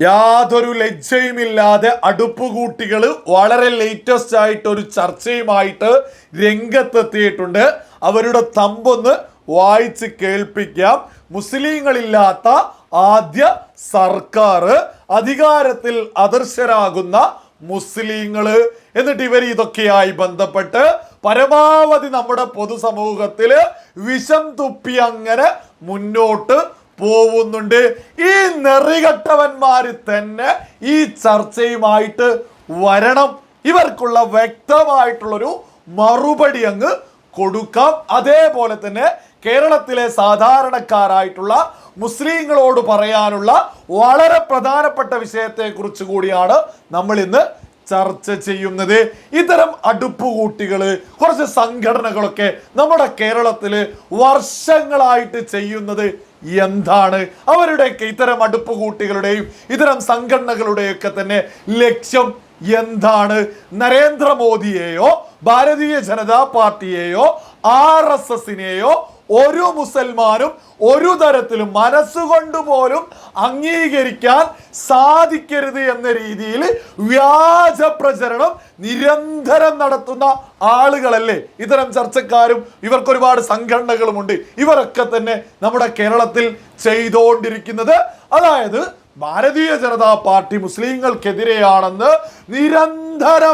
യാതൊരു ലജ്ജയുമില്ലാതെ അടുപ്പുകൂട്ടികൾ വളരെ ലേറ്റസ്റ്റ് ആയിട്ട് ഒരു ചർച്ചയുമായിട്ട് രംഗത്തെത്തിയിട്ടുണ്ട്. അവരുടെ തമ്പൊന്ന് വായിച്ച് കേൾപ്പിക്കാം. മുസ്ലിങ്ങളില്ലാത്ത ആദ്യ സർക്കാർ അധികാരത്തിൽ അദർശരാകുന്ന മുസ്ലിങ്ങൾ എന്നിട്ട് ഇവർ ഇതൊക്കെയായി ബന്ധപ്പെട്ട് പരമാവധി നമ്മുടെ പൊതുസമൂഹത്തിൽ വിഷം തുപ്പി അങ്ങനെ മുന്നോട്ട് പോകുന്നുണ്ട്. ഈ നെറികെട്ടവന്മാർ തന്നെ ഈ ചർച്ചയുമായിട്ട് വരണം. ഇവർക്കുള്ള വ്യക്തമായിട്ടുള്ളൊരു മറുപടി അങ്ങ് കൊടുക്കാം. അതേപോലെ തന്നെ കേരളത്തിലെ സാധാരണക്കാരായിട്ടുള്ള മുസ്ലിങ്ങളോട് പറയാനുള്ള വളരെ പ്രധാനപ്പെട്ട വിഷയത്തെക്കുറിച്ച് കൂടിയാണ് നമ്മൾ ഇന്ന് ചർച്ച ചെയ്യുന്നത്. ഇത്തരം അടുപ്പുകൂട്ടികൾ കുറച്ച് സംഘടനകളൊക്കെ നമ്മുടെ കേരളത്തിൽ വർഷങ്ങളായിട്ട് ചെയ്യുന്നത് എന്താണ്? അവരുടെയൊക്കെ ഇത്തരം അടുപ്പ് കൂട്ടികളുടെയും ഇത്തരം സംഘടനകളുടെയൊക്കെ തന്നെ ലക്ഷ്യം എന്താണ്? നരേന്ദ്രമോദിയെയോ ഭാരതീയ ജനതാ പാർട്ടിയെയോ ആർ എസ് എസിനെയോ ഒരു മുസൽമാനും ഒരു തരത്തിലും മനസ്സുകൊണ്ട് പോലും അംഗീകരിക്കാൻ സാധിക്കരുത് എന്ന രീതിയിൽ വ്യാജ പ്രചരണം നിരന്തരം നടത്തുന്ന ആളുകളല്ലേ? ഇത്തരം ചർച്ചക്കാരും ഇവർക്ക് ഒരുപാട് സംഘടനകളുമുണ്ട്. ഇവരൊക്കെ തന്നെ നമ്മുടെ കേരളത്തിൽ ചെയ്തുകൊണ്ടിരിക്കുന്നത് അതായത് ഭാരതീയ ജനതാ പാർട്ടി മുസ്ലിങ്ങൾക്കെതിരെയാണെന്ന് നിരന്തരം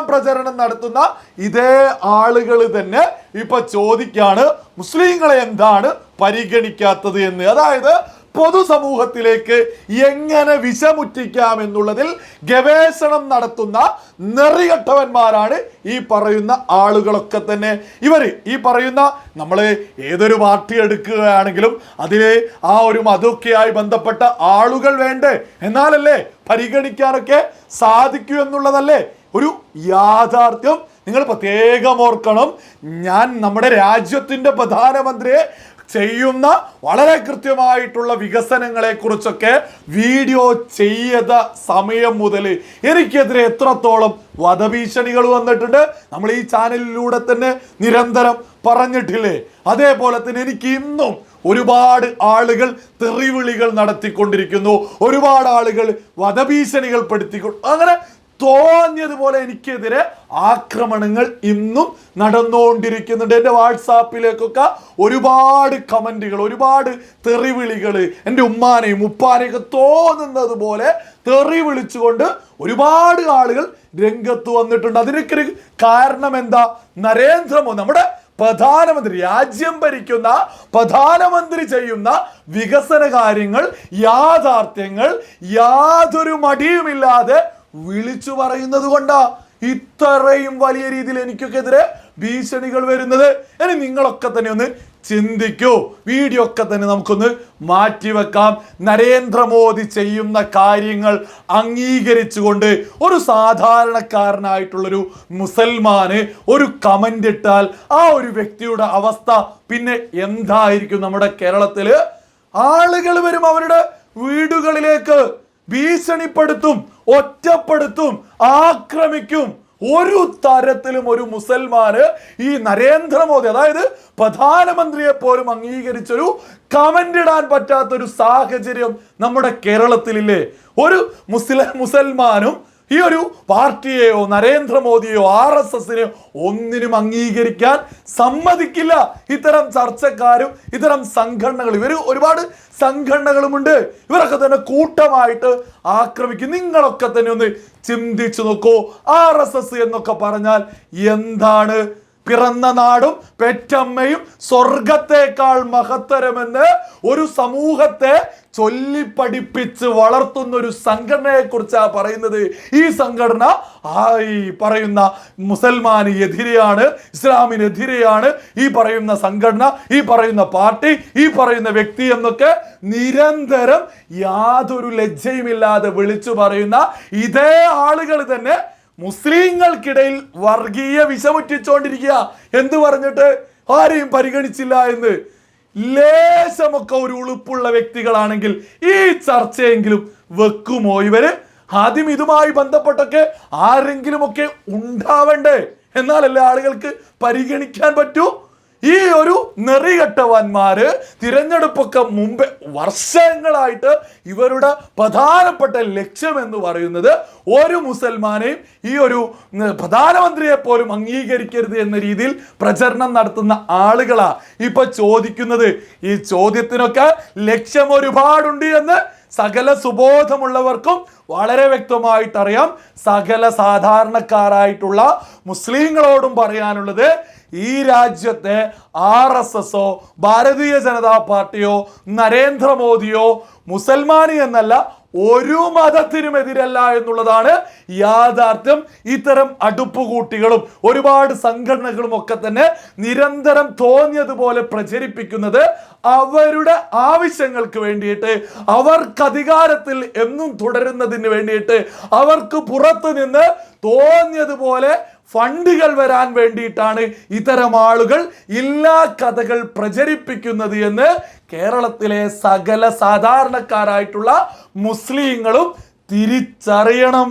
പ്രചരണം നടത്തുന്ന ഇതേ ആളുകൾ തന്നെ ഇപ്പൊ ചോദിക്കാണ് മുസ്ലിങ്ങളെ എന്താണ് പരിഗണിക്കാത്തത് എന്ന്. അതായത് പൊതുസമൂഹത്തിലേക്ക് എങ്ങനെ വിഷമുറ്റിക്കാം എന്നുള്ളതിൽ ഗവേഷണം നടത്തുന്ന നെറികെട്ടവന്മാരാണ് ഈ പറയുന്ന ആളുകളൊക്കെ തന്നെ. ഇവർ ഈ പറയുന്ന നമ്മൾ ഏതൊരു പാർട്ടി എടുക്കുകയാണെങ്കിലും അതിലെ ആ ഒരു മതൊക്കെയായി ബന്ധപ്പെട്ട ആളുകൾ വേണ്ടേ? എന്നാലല്ലേ പരിഗണിക്കാനൊക്കെ സാധിക്കൂ എന്നുള്ളതല്ലേ? ഒരു യാഥാർത്ഥ്യം നിങ്ങൾ പ്രത്യേകം ഓർക്കണം. ഞാൻ നമ്മുടെ രാജ്യത്തിന്റെ പ്രധാനമന്ത്രിയെ ചെയ്യുന്ന വളരെ കൃത്യമായിട്ടുള്ള വികസനങ്ങളെ കുറിച്ചൊക്കെ വീഡിയോ ചെയ്ത സമയം മുതൽ എനിക്കെതിരെ എത്രത്തോളം വധഭീഷണികൾ വന്നിട്ടുണ്ട് നമ്മൾ ഈ ചാനലിലൂടെ തന്നെ നിരന്തരം പറഞ്ഞിട്ടില്ലേ? അതേപോലെ തന്നെ എനിക്ക് ഇന്നും ഒരുപാട് ആളുകൾ തെറിവിളികൾ നടത്തിക്കൊണ്ടിരിക്കുന്നു. ഒരുപാട് ആളുകൾ വധഭീഷണികൾ പെടുത്തിക്കൊണ്ട് അങ്ങനെ തോന്നിയതുപോലെ എനിക്കെതിരെ ആക്രമണങ്ങൾ ഇന്നും നടന്നുകൊണ്ടിരിക്കുന്നുണ്ട്. എന്റെ വാട്സാപ്പിലേക്കൊക്കെ ഒരുപാട് കമന്റുകൾ ഒരുപാട് തെറിവിളികൾ എന്റെ ഉമ്മാനെയും ഉപ്പാനെയൊക്കെ തോന്നുന്നത് പോലെ തെറി വിളിച്ചുകൊണ്ട് ഒരുപാട് ആളുകൾ രംഗത്ത് വന്നിട്ടുണ്ട്. അതിനൊക്കെ കാരണം എന്താ? നരേന്ദ്രമോദി നമ്മുടെ പ്രധാനമന്ത്രി രാജ്യം ഭരിക്കുന്ന പ്രധാനമന്ത്രി ചെയ്യുന്ന വികസന കാര്യങ്ങൾ യാഥാർത്ഥ്യങ്ങൾ യാതൊരു മടിയുമില്ലാതെ വിളിച്ചു പറയുന്നത് കൊണ്ടാ ഇത്രയും വലിയ രീതിയിൽ എനിക്കൊക്കെതിരെ ഭീഷണികൾ വരുന്നത്. ഇനി നിങ്ങളൊക്കെ തന്നെ ഒന്ന് ചിന്തിക്കൂ. വീഡിയോ ഒക്കെ തന്നെ നമുക്കൊന്ന് മാറ്റിവെക്കാം. നരേന്ദ്രമോദി ചെയ്യുന്ന കാര്യങ്ങൾ അംഗീകരിച്ചുകൊണ്ട് ഒരു സാധാരണക്കാരനായിട്ടുള്ളൊരു മുസൽമാന് ഒരു കമന്റ് ഇട്ടാൽ ആ ഒരു വ്യക്തിയുടെ അവസ്ഥ പിന്നെ എന്തായിരിക്കും നമ്മുടെ കേരളത്തിൽ? ആളുകൾ വരും അവരുടെ വീടുകളിലേക്ക് ഭീഷണിപ്പെടുത്തും. ഒറ്റപ്പെടുത്തും ആക്രമിക്കും. ഒരു തരത്തിലും ഒരു മുസൽമാന് ഈ നരേന്ദ്രമോദി അതായത് പ്രധാനമന്ത്രിയെ പോലും അംഗീകരിച്ചൊരു കമന്റ് ഇടാൻ പറ്റാത്തൊരു സാഹചര്യം നമ്മുടെ കേരളത്തിലില്ലേ? ഒരു മുസ്ലിം മുസൽമാനും ഈ ഒരു പാർട്ടിയെയോ നരേന്ദ്രമോദിയോ ആർ എസ് എസിനെയോ ഒന്നിനും അംഗീകരിക്കാൻ സമ്മതിക്കില്ല. ഇത്തരം ചർച്ചക്കാരും ഇത്തരം സംഘടനകൾ ഇവർ ഒരുപാട് സംഘടനകളുമുണ്ട്. ഇവരൊക്കെ തന്നെ കൂട്ടമായിട്ട് ആക്രമിക്കും. നിങ്ങളൊക്കെ തന്നെ ഒന്ന് ചിന്തിച്ചു നോക്കൂ. ആർ എന്നൊക്കെ പറഞ്ഞാൽ എന്താണ് പിറന്ന നാടും പെറ്റമ്മയും സ്വർഗത്തേക്കാൾ മഹത്തരമെന്ന് ഒരു സമൂഹത്തെ ചൊല്ലിപ്പഠിപ്പിച്ച് വളർത്തുന്ന ഒരു സംഘടനയെ കുറിച്ചാണ് പറയുന്നത്. ഈ സംഘടന ആയി പറയുന്ന മുസൽമാന് എതിരെയാണ് ഇസ്ലാമിനെതിരെയാണ് ഈ പറയുന്ന സംഘടന ഈ പറയുന്ന പാർട്ടി ഈ പറയുന്ന വ്യക്തി എന്നൊക്കെ നിരന്തരം യാതൊരു ലജ്ജയുമില്ലാതെ വിളിച്ചു പറയുന്ന ഇതേ ആളുകൾ തന്നെ മുസ്ലിങ്ങൾക്കിടയിൽ വർഗീയ വിഷമുറ്റിച്ചോണ്ടിരിക്കുക. എന്ന് പറഞ്ഞിട്ട്? ആരെയും പരിഗണിച്ചില്ല എന്ന്. ലേശമൊക്കെ ഒരു ഉളുപ്പുള്ള വ്യക്തികളാണെങ്കിൽ ഈ ചർച്ചയെങ്കിലും വെക്കുമോ ഇവർ? ആദ്യം ഇതുമായി ബന്ധപ്പെട്ടൊക്കെ ആരെങ്കിലുമൊക്കെ ഉണ്ടാവണ്ടേ? എന്നാലല്ലേ ആളുകൾക്ക് പരിഗണിക്കാൻ പറ്റൂ? ഈ ഒരു നെറികെട്ടവന്മാര് തിരഞ്ഞെടുപ്പൊക്കെ മുമ്പേ വർഷങ്ങളായിട്ട് ഇവരുടെ പ്രധാനപ്പെട്ട ലക്ഷ്യം എന്ന് പറയുന്നത് ഒരു മുസൽമാനെയും ഈ ഒരു പ്രധാനമന്ത്രിയെ പോലും അംഗീകരിക്കരുത് എന്ന രീതിയിൽ പ്രചരണം നടത്തുന്ന ആളുകളാ ഇപ്പൊ ചോദിക്കുന്നത്. ഈ ചോദ്യത്തിനൊക്കെ ലക്ഷ്യം ഒരുപാടുണ്ട് എന്ന് സകല സുബോധമുള്ളവർക്കും വളരെ വ്യക്തമായിട്ടറിയാം. സകല സാധാരണക്കാരായിട്ടുള്ള മുസ്ലിങ്ങളോടും പറയാനുള്ളത് ഈ രാജ്യത്തെ ആർ എസ് എസോ ഭാരതീയ ജനതാ പാർട്ടിയോ നരേന്ദ്രമോദിയോ മുസൽമാനി എന്നല്ല ഒരു മതത്തിനും എതിരല്ല എന്നുള്ളതാണ് യാഥാർത്ഥ്യം. ഇത്തരം അടുപ്പുകൂട്ടികളും ഒരുപാട് സംഘടനകളും ഒക്കെ തന്നെ നിരന്തരം തോന്നിയതുപോലെ പ്രചരിപ്പിക്കുന്നത് അവരുടെ ആവശ്യങ്ങൾക്ക് വേണ്ടിയിട്ട് അവർക്ക് അധികാരത്തിൽ എന്നും തുടരുന്നതിന് വേണ്ടിയിട്ട് അവർക്ക് പുറത്തു നിന്ന് തോന്നിയതുപോലെ ഫണ്ടുകൾ വരാൻ വേണ്ടിയിട്ടാണ് ഇത്തരം ആളുകൾ ഇല്ലാ കഥകൾ പ്രചരിപ്പിക്കുന്നത് എന്ന് കേരളത്തിലെ സകല സാധാരണക്കാരായിട്ടുള്ള മുസ്ലിങ്ങളും തിരിച്ചറിയണം.